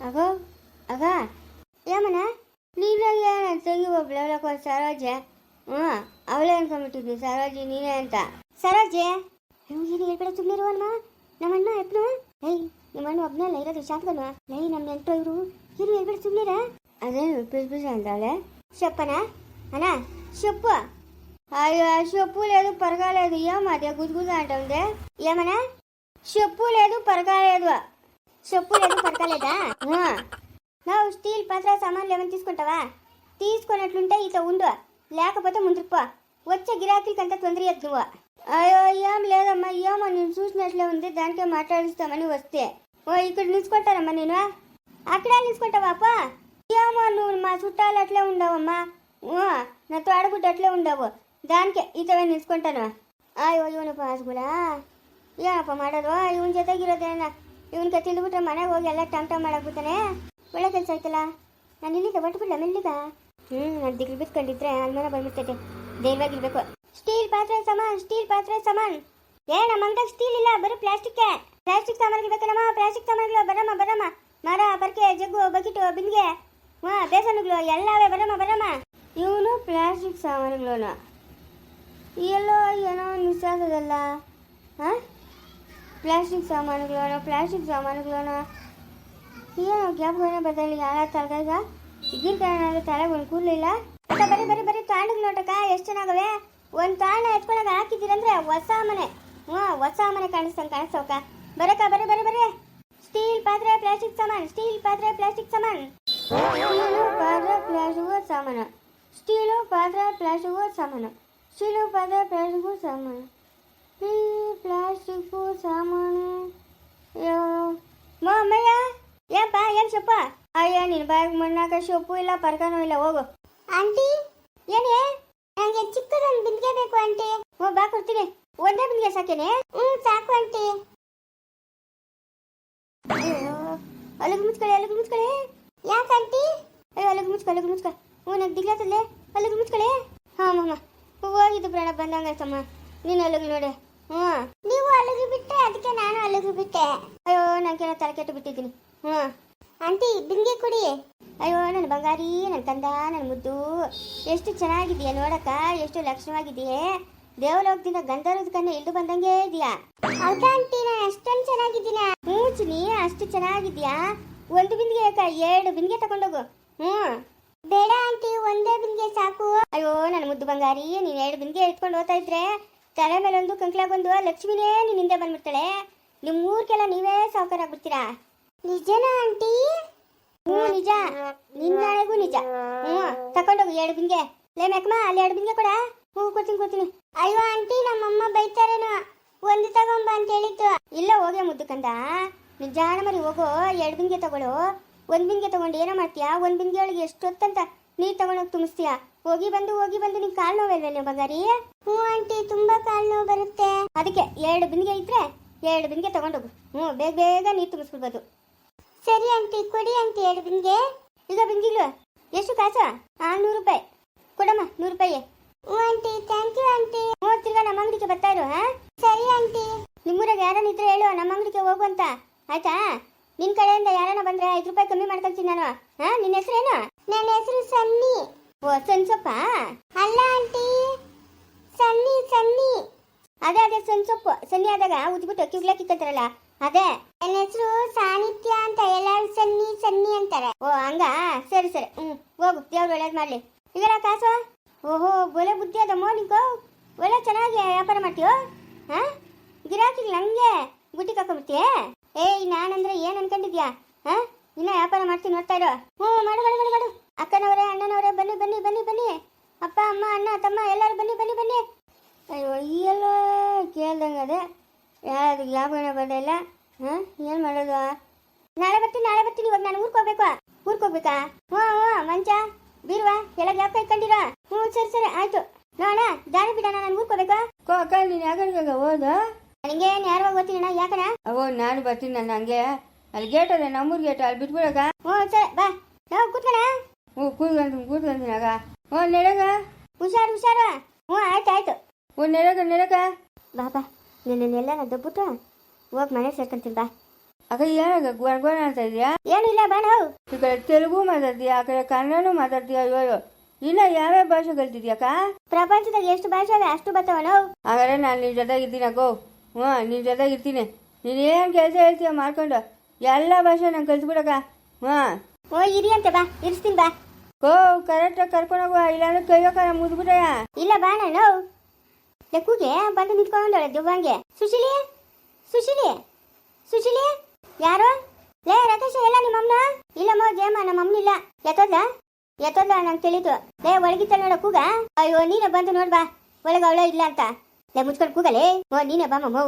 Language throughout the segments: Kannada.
ಅಗೋ ಅಗ ಏಮನ ನೀನಾಗ ನನ್ನ ತಂಗಿ ಒಬ್ಳವಳಕ್ಕ ಸರೋಜೆ ಹ್ಞೂ ಅವಳೇ ಅನ್ಕೊಂಬಿಟ್ಟಿದ್ನಿ ಸರೋಜಿ ನೀನೇ ಅಂತ ಸರೋಜೆ ಏನು ಹೇಳ್ಬೇಡ ಸುಮ್ಮನಿರುವಮ್ಮ ನಮ್ಮಣ್ಣ ಎಪ್ನು ಏಯ್ ನಿಮ್ಮಣ್ಣ ಒಬ್ಬನಲ್ಲ ಇರೋದು ಶಾಂತಗಲ್ವ ಲೈ ನಮ್ಮ ನೆಂಟು ಇವರು ಇರು ಹೇಳ್ಬೇಡ ಸುಮ್ಮನಿರ ಅದೇನು ಪಿಸ್ ಪಿಸ್ ಅಂತಾಳೆ ಶಪ್ಪನ ಅಣ್ಣ ಶಪ್ಪು అయ్యో చెప్పు లేదు పరగాలేదు ఏం అది గుజుగుజు అంటుంది ఏమన్నా చెప్పు లేదు పరగాలేదు చెప్పు లేదు పరగాలేదా ఆ. నువ్వు స్టీల్ పాత్ర సామాన్లు ఏమైనా తీసుకుంటావా తీసుకున్నట్లుంటే ఇత ఉండు లేకపోతే ముందుకు పో వచ్చే గిరాకీలకంతా తొందర ఎత్తు నువ్వు అయ్యో ఏం లేదమ్మా ఏమో నేను చూసినట్లే ఉంది దానికే మాట్లాడిస్తామని వస్తే ఓ ఇక్కడ నిలుచుకుంటారమ్మా నేను అక్కడే నిలుచుకుంటావా అప్ప ఏమో నువ్వు మా చుట్టాలు అట్లే ఉండవమ్మా ఓ, నా తోడబుడ్డ అట్లే ఉండవు దానికే ಇತವೇ ನಿಲ್ಸ್ಕೊಂತಾನ ಅಯ್ಯೋ ಇವನಪ್ಪ ಹಾಸ್ಗುಳ ಏನಪ್ಪ ಮಾಡೋದು ಇವನ ಜೊತೆಗಿರೋದೇನ ಇವನ್ಗೆ ತಿಂದ್ಬಿಟ್ರೆ ಮನೆಗೆ ಹೋಗಿ ಎಲ್ಲ ಟಮ್ ಟಮ್ ಮಾಡಾಕ್ಬಿಡ್ತಾನೆ ಒಳ್ಳೆ ಕೆಲಸ ಆಯ್ತಲ್ಲ? ನಾನು ಇಲ್ಲಿಗೆ ಬಟ್ಬಿಡ್ಲ ಮೆಲ್ಲಿಗ? ಹ್ಞೂ ನಾನು ದಿಗ್ಲು ಬಿತ್ಕೊಂಡಿದ್ರೆ ಅಲ್ಮೇಲೆ ಬಂದ್ಬಿಡ್ತೈತೆ. ಧೈರ್ಯವಾಗಿರ್ಬೇಕು ಸ್ಟೀಲ್ ಪಾತ್ರೆ ಸಮಾನ್, ಸ್ಟೀಲ್ ಪಾತ್ರೆ ಸಮಾನ್. ಏ ನಮ್ಮ ಅಂಗಡಿಗೆ ಸ್ಟೀಲ್ ಇಲ್ಲ, ಬರೀ ಪ್ಲಾಸ್ಟಿಕ್ ಪ್ಲಾಸ್ಟಿಕ್ ಸಾಮಾನಿಗೆ ಬೇಕಲ್ಲಮ್ಮ ಪ್ಲಾಸ್ಟಿಕ್ ಸಾಮಾನುಗಳು, ಬರಮ್ಮ ಬರಮ್ಮ. ಮರ, ಬರ್ಕೆ, ಜಗ್ಗು, ಬಕಿಟು, ಬಿಂದಿಗೆ. ಹಾ ಬೇಸನ್ಗಳು, ಎಲ್ಲವೇ, ಬರಮ್ಮ ಬರಮ್ಮ. ಇವನು ಪ್ಲಾಸ್ಟಿಕ್ ಸಾಮಾನುಗಳು ಎಲ್ಲೋ ಏನೋ ಮಿಸ್ ಆಗೋದಲ್ಲ ಹಾಂ? ಪ್ಲಾಸ್ಟಿಕ್ ಸಾಮಾನುಗಳನ್ನು ಪ್ಲಾಸ್ಟಿಕ್ ಸಾಮಾನುಗಳನ್ನು ಏನು ಗ್ಯಾಪ್ ಏನೋ ಬದಲಿ ಯಾರ ತಲೆಗ ಇದ್ರ ಕಾರಣ ತಲೆ ಒಂದು ಕೂರ್ಲಿಲ್ಲ ಬರೀ ಬರೀ ಬರೀ ತಾಂಡಿಗೆ ನೋಟಕ್ಕ ಎಷ್ಟು ಚೆನ್ನಾಗವೆ? ಒಂದು ತಾಂಡ ಎತ್ಕೊಳಗ ಹಾಕಿದ್ದೀರಂದ್ರೆ ಹೊಸ ಮನೆ. ಹ್ಞೂ, ಹೊಸ ಮನೆ ಕಾಣಿಸ್ತಂಗೆ ಕಾಣಿಸ್ತವಕ್ಕ ಬರಕ ಬರೀ ಬರೀ ಬರೀ. ಸ್ಟೀಲ್ ಪಾತ್ರೆ, ಪ್ಲಾಸ್ಟಿಕ್ ಸಾಮಾನು, ಸ್ಟೀಲ್ ಪಾತ್ರೆ, ಪ್ಲಾಸ್ಟಿಕ್ ಸಾಮಾನು. ಸ್ಟೀಲು ಪಾತ್ರೆ, ಪ್ಲಾಸ್ಟಿಕ್ ಸಾಮಾನು. ಸ್ಟೀಲು ಪಾತ್ರೆ, ಪ್ಲಾಸ್ಟಿಕ್ ಸಾಮಾನು. ಸ್ಟೀಲು ಪಾತ್ರೆ, ಪ್ಲಾಸ್ಟಿಕ್ ಸಾಮಾನು. ಸ್ಟೀಲ್ ಪ್ಲಾಸ್ಟಿಕ್ ಸಾಮಾನು ಅಮ್ಮಯ್ಯ ಏನಪ್ಪ ಏನು ಸೊಪ್ಪ? ಅಯ್ಯ ನಿನ್ನ ಬಾಯಿಗೆ ಮಣ್ಣಾಕ ಸೊಪ್ಪು ಇಲ್ಲ ಪರ್ಕನೂ ಇಲ್ಲ ಹೋಗು. ಆಂಟಿ ಏನೇ? ನನಗೆ ಚಿಕ್ಕದೊಂದು ಬಿಂದಿಗೆ ಬೇಕು ಆಂಟಿ. ಓ ಬಾ ಕೊಡ್ತೀನಿ. ಒಂದೇ ಬಿಂದಿಗೆ ಸಾಕೇನೆ? ಹ್ಞೂ ಸಾಕು ಆಂಟಿ. ಅಲ್ಲಿಗೆ ಮುಚ್ಕೊಳ್ಳಿ ಅಲ್ಲಿಗೆ ಮುಚ್ಕೊಳ್ಳಿ. ಯಾಕೆ ಆಂಟಿ? ಅಯ್ಯೋ ಅಲ್ಲಿಗೆ ಮುಚ್ಕೊ ಅಲ್ಲಿಗೆ ಮುಚ್ಕೊ. ಹ್ಞೂ ನಂಗೆ ದಿಗ್ಲಾತಲ್ಲೇ ಅಲ್ಲಿಗೆ ಮುಚ್ಕೊಳ್ಳಿ. ಹಾಂ ಮಮ್ಮ ಹೋಗಿದ್ದು ಪ್ರಾಣ ಬಂದಂಗಾಯ್ತಮ್ಮ. ನೀನು ಅಲ್ಲಿಗೆ ನೋಡಿ. ನೀವು ಅಲ್ಲಿಗೆ ಬಿಟ್ಟೆ ಅದಕ್ಕೆ ನಾನು ಅಲಗಿ ಬಿಟ್ಟೆ. ಅಯ್ಯೋ ನಂಗೆ ತಲೆ ಕೆಟ್ಟು ಬಿಟ್ಟಿದ್ದೀನಿ. ಹ್ಞೂ. ಆಂಟಿ ಬಿಂದಿಗೆ ಕುಡಿ. ಅಯ್ಯೋ ನನ್ನ ಬಂಗಾರಿ ನನ್ನ ಕಂದ ನನ್ನ ಮುದ್ದು. ಎಷ್ಟು ಚೆನ್ನಾಗಿದೆಯಾ ನೋಡಕ್ಕ ಎಷ್ಟು ಲಕ್ಷಣವಾಗಿದೆಯೇ ದೇವಲೋಕದಿಂದ ಗಂಧರ್ವದ ಕಣ್ಣು ಇಳಿದು ಬಂದಂಗೆ ಇದೆಯಾ. ಹೌದಾ ಆಂಟಿ ನಾನು ಅಷ್ಟೊಂದು ಚೆನ್ನಾಗಿದ್ದೀನ. ಹ್ಞೂ ಚಿನಿ ಅಷ್ಟು ಚೆನ್ನಾಗಿದ್ಯಾ ಒಂದು ಬಿಂದಿಗೆ ಅಕ್ಕ ಎರಡು ಬಿಂದಿಗೆ ತಗೊಂಡೋಗು. ಹ್ಞೂ. ಬೇಡ ಆಂಟಿ ಒಂದೇ ಬಿಂದಿಗೆ ಸಾಕು. ಅಯ್ಯೋ ನನ್ನ ಮುದ್ದು ಬಂಗಾರಿ ನೀನು ಎರಡು ಬಿಂದಿಗೆ ಇಟ್ಕೊಂಡು ಹೋಗ್ತಾ ಇದ್ರೆ ತಲೆ ಮೇಲೆ ಒಂದು ಕಂಕ್ಲಾಗೊಂದು ಲಕ್ಷ್ಮಿನೇ ನಿನ್ನ ಹಿಂದೆ ಬಂದ್ಬಿಡ್ತಾಳೆ. ನಿಮ್ಮ ಊರ್ಗೆಲ್ಲ ನೀವೇ ಸಾವುಕಾರ ಆಗ್ಬಿಡ್ತೀರಾ ನಿಜನಾ ಆಂಟಿ? ಹ್ಞೂ, ನಿಜ. ನಿನ್ನಾಳೆಗೂ ನಿಜ. ಹ್ಞೂ, ತಕೊಂಡೋಗು, ಎರಡು ಬಿಂಗೆ. ಲೇ ಅಲ್ಲಿ ಎರಡು ಬಿಂಗೆ ಕೊಡ. ಹ್ಞೂ, ಕೊಡ್ತೀನಿ ಕೊಡ್ತೀನಿ. ಅಯ್ಯೋ ಆಂಟಿ, ನಮ್ಮಮ್ಮ ಬೈತಾರೇನೋ. ಒಂದು ತಗೊಂಬ ಅಂತ ಹೇಳಿತ್ತು ಇಲ್ಲ ಹೋಗೆ ಮುದ್ದು ಕಂದ. ನಿಜಾನ ಮರಿ, ಹೋಗೋ, ಎರಡು ಬಿಂಗೆ ತಗೊಳು ಒಂದು ಬಿಂಗೆ ತಗೊಂಡು ಏನೋ ಮಾಡ್ತೀಯಾ? ಒಂದು ಬಿಂಗೆ ಒಳಗೆ ಎಷ್ಟೊತ್ತಂತ ನೀರು ತಗೊಂಡೋಗಿ ತುಂಬಿಸ್ತೀಯಾ? ಹೋಗಿ ಬಂದು ಹೋಗಿ ಬಂದು ನಿನ್ ಕಾಲು ನೋವಲ್ವೇನೋ, ಬಂಗಾರಿ? ಹ್ಞೂ, ಆಂಟಿ. ಅದಕ್ಕೆ ಎರಡು ಬಿಂದಿಗೆ ಇದ್ರೆ ಎರಡು ಬಿಂದಿಗೆ ತಗೊಂಡೋಗು. ಹ್ಞೂ ಬೇಗ ಬೇಗ ನೀರು ತುಂಬಿಸ್ಕೊಳ್ಬೋದು ಸರಿ ಆಂಟಿ ಕೊಡಿ ಆಂಟಿ ಎರಡು ಬಿಂದಿಗೆ. ಈಗ ಬಿಂದಿಗಳು? ಎಷ್ಟು ಕಾಸು? ಆ ನೂರು ರೂಪಾಯಿ. ಕೊಡಮ್ಮ ನೂರು ರೂಪಾಯಿ. ಹ್ಞೂ ಆಂಟಿ ಥ್ಯಾಂಕ್ ಯು ಆಂಟಿ. ಹ್ಞೂ ತಿರ್ಗಾ ನಮ್ಮ ಅಂಗಡಿಗೆ ಬರ್ತಾ ಇರು ಹಾ? ಸರಿ ಆಂಟಿ. ನಿಮ್ಮೂರಾಗ ಯಾರನ್ನ ಇದ್ರೆ ಹೇಳು ನಮ್ಮ ಅಂಗಡಿಗೆ ಹೋಗು ಅಂತ. ಆಯ್ತಾ? ನಿಮ್ಮ ಕಡೆಯಿಂದ ಯಾರನ್ನ ಬಂದ್ರೆ ಐದು ರೂಪಾಯಿ ಕಮ್ಮಿ ಮಾಡ್ಕೊಳ್ತೀನಿ ನಾನು. ಹಾ ನಿನ್ನ ಹೆಸರೇನು ನನ್ನ ಹೆಸರು ಸನ್ನಿ. ಓ ಸೊಪ್ಪ ಅಲ್ಲ ಆಂಟಿ. ಸನ್ನಿ ಸನ್ನಿ. ಅದೇ ಅದೇ ಸಣ್ಣ ಸೊಪ್ಪು. ಸನ್ನಿ ಆದಾಗ ಉಜ್ಬಿಟ್ಟು ಕಿಗ್ಲ ಕಿಕ್ಕತ್ತಾರಲ್ಲ ಅದೇ. ನನ್ನ ಹೆಸರು ಸಾನಿತ್ಯ ಅಂತ ಎಲ್ಲಾರು ಸನ್ನಿ ಸನ್ನಿ ಅಂತಾರೆ. ಓ ಹಂಗ? ಸರಿ ಸರಿ. ಹ್ಮ್ ಹೋಗು. ದೇವ್ರು ಒಳ್ಳೇದ್ ಮಾಡ್ಲಿ. ಇದರ ಕಾಸು? ಓಹೋ ಒಳ್ಳೆ ಬುದ್ಧಿ ಅದ ನಿಂಗು ಒಳ್ಳೆ ಚೆನ್ನಾಗಿ ವ್ಯಾಪಾರ ಮಾಡ್ತೀಯೋ? ಹ? ಗಿರಾಕಿ ನಂಗೆ ಬುಟ್ಟಿ ಕಾಕೊಂಡ್ಬಿಡ್ತೀಯ ಏಯ್ ನಾನಂದ್ರೆ ಏನ್ ಅನ್ಕೊಂಡಿದ್ಯಾ? ಹಾ? ಇನ್ನ ವ್ಯಾಪಾರ ಮಾಡ್ತೀನಿ ನೋಡ್ತಾ ಇರೋ. ಹ್ಞೂ ಮಾಡು ಮಾಡು ಮಾಡು ಮಾಡು. ಅಕ್ಕನವರೇ ಅಣ್ಣನವರೇ ಬನ್ನಿ ಬನ್ನಿ ಬನ್ನಿ ಬನ್ನಿ. ಅಪ್ಪ ಅಮ್ಮ ಅಣ್ಣ ತಮ್ಮ ಎಲ್ಲರೂ ಬನ್ನಿ ಬನ್ನಿ ಬನ್ನಿ. ಅಯ್ಯೋ ಎಲ್ಲ ಕೇಳ್ದಂಗೆ ಅದೇ ಯಾರು ಜ್ಞಾಪಕನೇ ಬರಲಿಲ್ಲ ಹಾಂ ಏನು ಮಾಡೋದು? ನಾಳೆ ಬರ್ತೀನಿ ನಾಳೆ ಬರ್ತೀನಿ. ಇವಾಗ ನಾನು ಊರ್ಗೆ ಹೋಗ್ಬೇಕು. ಊರ್ಗೆ ಹೋಗ್ಬೇಕಾ? ಹ್ಞೂ ಹ್ಞೂ ಮಂಚ ಬೀರ್ವಾ ಎಲ್ಲ ಜ್ಞಾಪಕ ಕೈಕೊಂಡಿರ ಹ್ಞೂ ಸರಿ ಸರಿ ಆಯಿತು. ನೋಣ ದಾರಿ ಬಿಡೋಣ ನಾನು ಊರ್ಗೆ ಹೋಗ್ಬೇಕು. ಕೋ ಅಕ್ಕ ನೀನು ಯಾಕಂದಾಗ ಹೋದ? ನನಗೆ ಯಾರು ಗೊತ್ತಿಲ್ಲ ಯಾಕಣ ಅವೋ ನಾನು ಬರ್ತೀನಿ ನಾನು ಹಂಗೆ. ಅಲ್ಲಿ ಗೇಟ್ ಅದೇ ನಮ್ಮೂರ್ ಗೇಟ್ ಅಲ್ಲಿ ಬಿಟ್ಬಿಡಕ? ಹ್ಞೂ ಸರಿ ಬಾ. ನಾವು ಕೂತ್ಕಣ ಹ್ಞೂ ಕೂತ್ಕೊಂತೀನಿ ಕೂತ್ಕೊಂತೀನಿ ಆಗ ಹ್ಞೂ ನೆಡಗ ಹುಷಾರು ಹುಷಾರು. ಹ್ಞೂ ಆಯ್ತು ಆಯ್ತು. ಹ್ಞೂ ನೆರಗ ನೆರಗ ಬಾ ಬಾ. ನಿನ್ನೆಲ್ಲ ದಬ್ಬಿಟ್ಟು ಹೋಗಿ ಮನೆ ಸೇರ್ಕೊಂತೀನಿ ಬಾ. ಅಕ್ಕ ಏನಾಗ ಗೊಣಗೋಣ ಅಂತ ಇದೆಯಾ? ಏನು ಇಲ್ಲ ಬಾಣ ಈ ಕಡೆ ತೆಲುಗು ಮಾತಾಡ್ತೀಯಾ ಆ ಕಡೆ ಕನ್ನಡನೂ ಮಾತಾಡ್ತೀಯಾ ಅಯ್ಯೋ ಇನ್ನ ಯಾವ್ಯಾವ ಭಾಷೆ ಕಲ್ತಿದ್ಯಾಕ ಪ್ರಪಂಚದಾಗ ಎಷ್ಟು ಭಾಷೆ ಅವೆ ಅಷ್ಟು ಬರ್ತಾವ ನಾವು. ಹಾಗಾದ್ರೆ ನಾನು ನಿನ್ನ ಜೊತೆಗೆ ಇರ್ತೀನಿ ಗೋ ಹ್ಞೂ ನಿನ್ನ ಜೊತೆಗೆ ಇರ್ತೀನಿ. ನೀನು ಏನು ಕೆಲಸ ಹೇಳ್ತೀಯ ಮಾಡ್ಕೊಂಡು ಎಲ್ಲ ಭಾಷೆ ನಂಗೆ ಕಲ್ತ್ಬಿಡಕ್ಕ ಹ್ಞೂ. ಓ ಇರಿ ಅಂತೆ ಬಾ. ಇರಿಸ್ತೀನಿ ಬಾ. ಕೋ ಕರೆಕ್ಟಾಗಿ ಕರ್ಕೊಂಡೋಗುವ ಇಲ್ಲಾಂದ್ರೆ ಕೈಯೋ ಕರ ಮುದ್ಬಿಟ್ಟಯ್ಯ ಇಲ್ಲ ಬಾ ನಾನು ಲೆಕ್ಕುಗೆ ಬಂದು ನಿಂತ್ಕೊಂಡವಳೆ ದೆವ್ವಂಗೆ ಸುಶೀಲಿ ಸುಶೀಲಿ ಸುಶೀಲಿ. ಯಾರು? ಲೇ ರಾಕೇಶ ಎಲ್ಲ ನಿಮ್ಮ ಅಮ್ಮನ? ಇಲ್ಲಮ್ಮ ನಮ್ಮ ಅಮ್ಮನಿಲ್ಲ. ಎತ್ತೋದ್ಲ ಎತ್ತೋದ್ಲ ನಂಗೆ ತಿಳಿತು ಲೇ ಒಳಗಿತ್ತ ನೋಡ, ಕೂಗ. ಅಯ್ಯೋ, ನೀನೇ ಬಂದು ನೋಡ್ ಬಾ. ಒಳಗ ಅವಳೆ ಇಲ್ಲ ಅಂತ. ಲೇ, ಮುಚ್ಕೊಂಡು ಕೂಗಲೇ ಓ ನೀನೇ ಬಾ ಮಮ್ಮ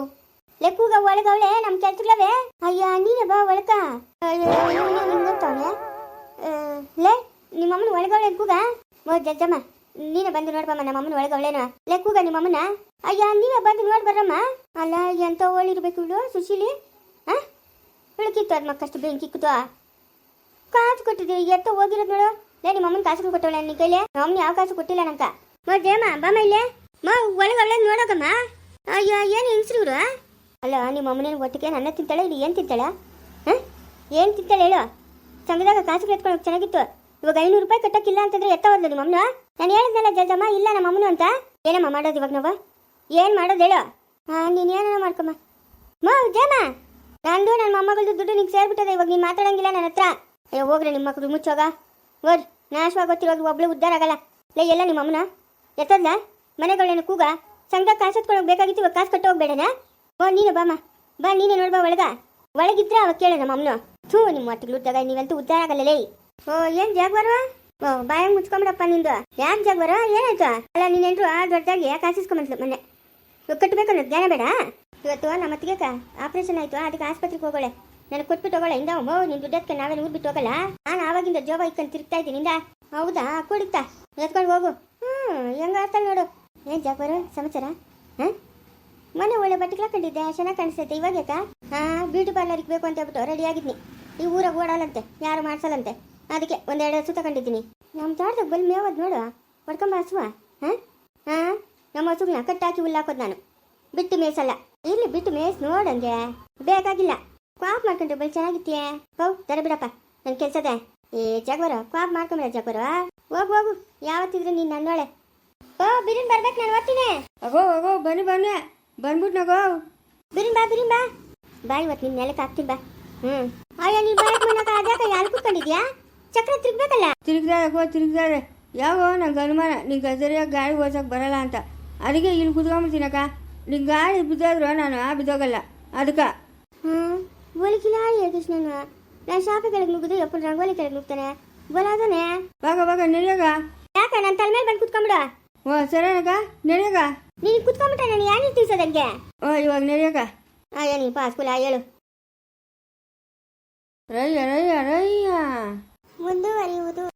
ಲೇ, ಕೂಗ, ಒಳಗ ಅವಳೆ, ನಮ್ ಕೆಲ್ಸಗಳವೆ ಅಯ್ಯ, ನೀನೇ ಬಾ, ಒಳಕ. ಅಯ್ಯೋ ಗೊತ್ತವನೆ? ಲೇ ನಿಮ್ಮಮ್ಮನ ಒಳಗವಳೆ ಕೂಗ. ಓ ಜಜ್ಜಮ್ಮ ನೀನೇ ಬಂದು ನೋಡ್ಬಮ್ಮ, ನಮ್ಮ ಅಮ್ಮನ ಅವಳೇನ? ಲೇ ನಿಮ್ಮ ಅಮ್ಮನ? ಅಯ್ಯ, ನೀವೇ ಬಂದು ನೋಡ್ ಬರ್ರಮ್ಮ. ಅಲ್ಲ, ಎಂತ ಓಳಿರ್ಬೇಕು ಇವಳು, ಸುಶೀಲಿ? ಆ? ಇಳಕಿತ್ತು ಅದ್ ಬೆಂಕಿ ಕಿತ್ತು ಕಾಸು ಕೊಟ್ಟಿದ್ದೆ ಎತ್ತ ಹೋಗಿರೋದು ನೋಡು. ಲೇ, ನಿಮ್ಮ ಅಮ್ಮನ ಕಾಸು ಕೊಟ್ಟವಳೆ ನಿನ್ನ ಕೈಲಿ? ನಮ್ಮ ಯಾವ ಕಾಸು ಕೊಟ್ಟಿಲ್ಲ ನಂಕ ಮಾ ಜಯಮ್ಮ ಬಮ್ಮ ಇಲ್ಲೇ. ಮಾ ಒಳಗವಳೆ ನೋಡಕಮ್ಮ. ಅಯ್ಯೋ, ಏನು ಹೆಂಗ್ಸ್ರು ಇವರು? ಅಲ್ಲ, ನಿಮ್ಮ ಅಮ್ಮನೇನು ಒಟ್ಟಿಗೆ ನನ್ನ ತಿಂತಾಳೆ, ಇಲ್ಲಿ ಏನು ತಿಂತಾಳೆ? ಹಾಂ ಏನು ತಿಂತಾಳೆ ಹೇಳು? ಸಂಘದಾಗ ಕಾಸು ಎತ್ಕೊಳ್ಳೋಕೆ ಚೆನ್ನಾಗಿತ್ತು. ಇವಾಗ ಐನೂರು ರೂಪಾಯಿ ಕಟ್ಟಕ್ಕಿಲ್ಲ ಅಂತಂದ್ರೆ ಎತ್ತ ಹೋದ್ಲು ನಿಮ್ಮ ಅಮ್ಮನ ನಾನು ಹೇಳಿದ್ನಲ್ಲ ಜಲ್ದಮ್ಮ ಇಲ್ಲ ನಮ್ಮ ಅಮ್ಮನು ಅಂತ. ಏನಮ್ಮ ಮಾಡೋದು ಇವಾಗ ನಾವು? ಏನು ಮಾಡೋದು ಹೇಳು. ಹಾಂ ನೀನು ಏನೋ ಮಾಡ್ಕೊಮ್ಮ. ಮಾ ಜಯಮ್ಮ ನಂದು ನನ್ನ ಮೊಮ್ಮಗಳದ್ದು ದುಡ್ಡು ನಿಂಗೆ ಸೇರ್ಬಿಟ್ಟದೆ, ಇವಾಗ ನೀನು ಮಾತಾಡಂಗಿಲ್ಲ ನನ್ನ ಹತ್ರ. ಅಯ್ಯೋ, ಹೋಗ್ರಿ ನಿಮ್ಮ ಮಕ್ಕಳು ಮುಚ್ಚೋಗ. ಓದ್ ನಾಶವಾಗೋತಿರೋದು ಒಬ್ಳು ಉದ್ದಾರ ಆಗಲ್ಲ. ಲೇ, ಎಲ್ಲ ನಿಮ್ಮ ಅಮ್ಮನ ಎತ್ತದ್ಲ? ಮನೆಗಳೇನು ಕೂಗ? ಸಂಘ ಕಾಸು ಎತ್ಕೊಳ್ಳೋಕೆ ಬೇಕಾಗಿತ್ತು, ಇವಾಗ ಕಾಸು ಕಟ್ಟು ಹೋಗ್ಬೇಡನ ಓ, ನೀನು ಬಾಮ್ಮ. ಬಾ, ನೀನೇ ನೋಡ್ಬಾ ಒಳಗ. ಒಳಗಿದ್ರೆ ಅವಾಗ ಕೇಳ ನಮ್ಮ ಅಮ್ಮನು ಥೂ ನಿಮ್ಮ ಮಟ್ಟಿಗೆ ಉದ್ದಾಗ ನೀವಂತೂ ಉದ್ಧಾರ ಆಗಲ್ಲ, ಲೇ. ಓ, ಏನ್ ಜಾಗ್ವಾರ? ಓ, ಬಾಯ ಮುಚ್ಕೊಂಬಿಡಪ್ಪ ನಿಂದು. ಯಾಕೆ ಬರೋ ಏನಾಯ್ತು? ಅಲ್ಲ, ನೀನೆಂಟ್ರು ಆ ದೊಡ್ಡದಾಗಿ ಕಾಸಿಸ್ಕೊಂಬಂದ್ಲು ಮೊನ್ನೆ? ಕಟ್ಟಬೇಕು ಅನ್ನೋದು ಜ್ಞಾನ ಬೇಡ? ಇವತ್ತು ನಮ್ಮ ಅತ್ತಿಗೆ ಆಪರೇಷನ್ ಆಯ್ತು, ಅದಕ್ಕೆ ಆಸ್ಪತ್ರೆಗೆ ಹೋಗೋಳೆ. ನನಗೆ ಕೊಟ್ಬಿಟ್ಟು ಹೋಗೋಳೆ. ಇಂದ ಓ, ನಿನ್ ದುಡ್ಡಕ್ಕೆ ನಾವೇನು ಊದ್ಬಿಟ್ಟು ಹೋಗಲ್ಲ? ನಾನು ಆವಾಗಿಂದ ಜೋಬ ಇಕ್ಕೊಂಡು ತಿರುಗ್ತಾ ಇದ್ದೀನಿ, ಇಂದ. ಹೌದಾ? ಕೊಡುತ್ತಾ ಎತ್ಕೊಂಡು ಹೋಗು. ಹ್ಞೂ ಹೆಂಗ ಆಡ್ತಾಳೆ ನೋಡು. ಏನು ಬರೋ ಸಮಾಚಾರ? ಹಾಂ? ಮೊನ್ನೆ ಒಳ್ಳೆ ಬಟ್ಟೆ ಕಂಡಿದ್ದೆ ಚೆನ್ನಾಗಿ ಕಾಣಿಸ್ತೈತೆ. ಇವಾಗ ಯಾಕ? ಹಾಂ ಬ್ಯೂಟಿ ಪಾರ್ಲರ್ಗೆ ಬೇಕು ಅಂತ ಹೇಳ್ಬಿಟ್ಟು ರೆಡಿ ಆಗಿದ್ನಿ. ಈ ಊರಾಗ ಓಡಾಲಂತೆ ಯಾರು ಮಾಡ್ಸಲ್ಲಂತೆ? ಅದಕ್ಕೆ ಒಂದೆರಡು ಹಸು ತಗೊಂಡಿದ್ದೀನಿ. ನಮ್ಮ ತೋಟದಾಗ ಬಲ್ ಮೇವದ್ ನೋಡು ಹೊಡ್ಕೊಂಬ ಹಸುವ ಹಾಂ? ಹಾಂ? ನಮ್ಮ ಹಸುಗಳನ್ನ ಕಟ್ಟಾಕಿ ಹುಲ್ಲಾಕೋದು ನಾನು. ಬಿಟ್ಟು ಮೇಯ್ಸಲ್ಲ. ಇಲ್ಲಿ ಬಿಟ್ಟು ಮೇಯ್ಸ್ ನೋಡಂಗೆ ಬೇಕಾಗಿಲ್ಲ. ಕ್ವಾಪ್ ಮಾಡ್ಕೊಂಡ್ರೆ ಬಲ್ ಚೆನ್ನಾಗಿತ್ತೀಯ ಹೌ ತರ ಬಿಡಪ್ಪ. ನನ್ನ ಕೆಲ್ಸದೆ. ಏ ಜಗ್ವರ ಕ್ವಾಪ್ ಮಾಡ್ಕೊಂಬಿಡ ಜಗ್ವರ. ಹೋಗು ಹೋಗು. ಯಾವತ್ತಿದ್ರೆ ನೀನು ನನ್ನೋಳೆ. ಓ ಬಿರಿನ್ ಬರ್ಬೇಕು ನಾನು ಓದ್ತೀನಿ ಅಗೋ ಅಗೋ ಬನ್ನಿ ಬನ್ನಿ. ಬಂದ್ಬಿಟ್ಟು ನಗೋ. ಬಿರಿನ್ ಬಾ ಬಿರಿನ್ ಬಾ. ಬಾ ಇವತ್ತು ನಿನ್ನ ನೆಲಕ್ಕೆ ಹಾಕ್ತೀನಿ ಬಾ. ಹ್ಞೂ ಅಯ್ಯ ನೀನು ಬರಕ್ ಮನಕ ಅದ್ಯಾಕ ಯಾರು ಕೂತ್ಕೊಂಡಿದ್ಯಾ? ಚಕ್ರ ತಿರುಗ್ಬೇಕಲ್ಲ? ತಿರುಗ್ದಾರೆ ಗೋ ತಿರುಗ್ದಾರೆ ಯಾವ ನಂಗೆ ಅನುಮಾನ ನಿಂಗೆ ಗದರಿಯ ಗಾಳಿ ಓಡ್ಸೋಕೆ ಬರಲ್ಲ ಅಂತ. ಅದಕ್ಕೆ ಇಲ್ಲಿ ಕುತ್ಕೊಂಬಿಡ್ತೀನಕ್ಕ. ನಿಂಗೆ ಗಾಳಿ ಬಿದ್ದಾದ್ರು ನಾನು ಆ ಬಿದ್ದೋಗಲ್ಲ. ಅದಕ್ಕೆ ಹ್ಮ್. ಗೋಲಿ ಕಿಲಾಡಿ ಕೃಷ್ಣನ ನಾನು ಶಾಪ ಕೆಳಗೆ ನುಗ್ಗಿದ್ರೆ ಎಪ್ಪನ ರಂಗೋಲಿ ಕೆಳಗೆ ನುಗ್ತಾನೆ. ಗೋಲಾದನೆ ಬಾಗ ಬಾಗ ನಡೆಯಾಗ ಯಾಕ ನನ್ನ ತಲೆ ಮೇಲೆ ಬಂದು ಕುತ್ಕೊಂಬಿಡ. ಓ ಸರಿಯಾಗ ನಡೆಯಾಗ ನೀನು ಕುತ್ಕೊಂಬಿಟ್ಟ ನಾನು ಯಾರು ತಿಳಿಸೋದಂಗೆ ಓ ಇವಾಗ ನಡೆಯಾಗ ಅಯ್ಯ ನೀ ಪಾಸ್ಕೂಲ ಹೇಳು. ರಯ್ಯ ರಯ್ಯ ರಯ್ಯ ಮುಂದುವರಿಯುವುದು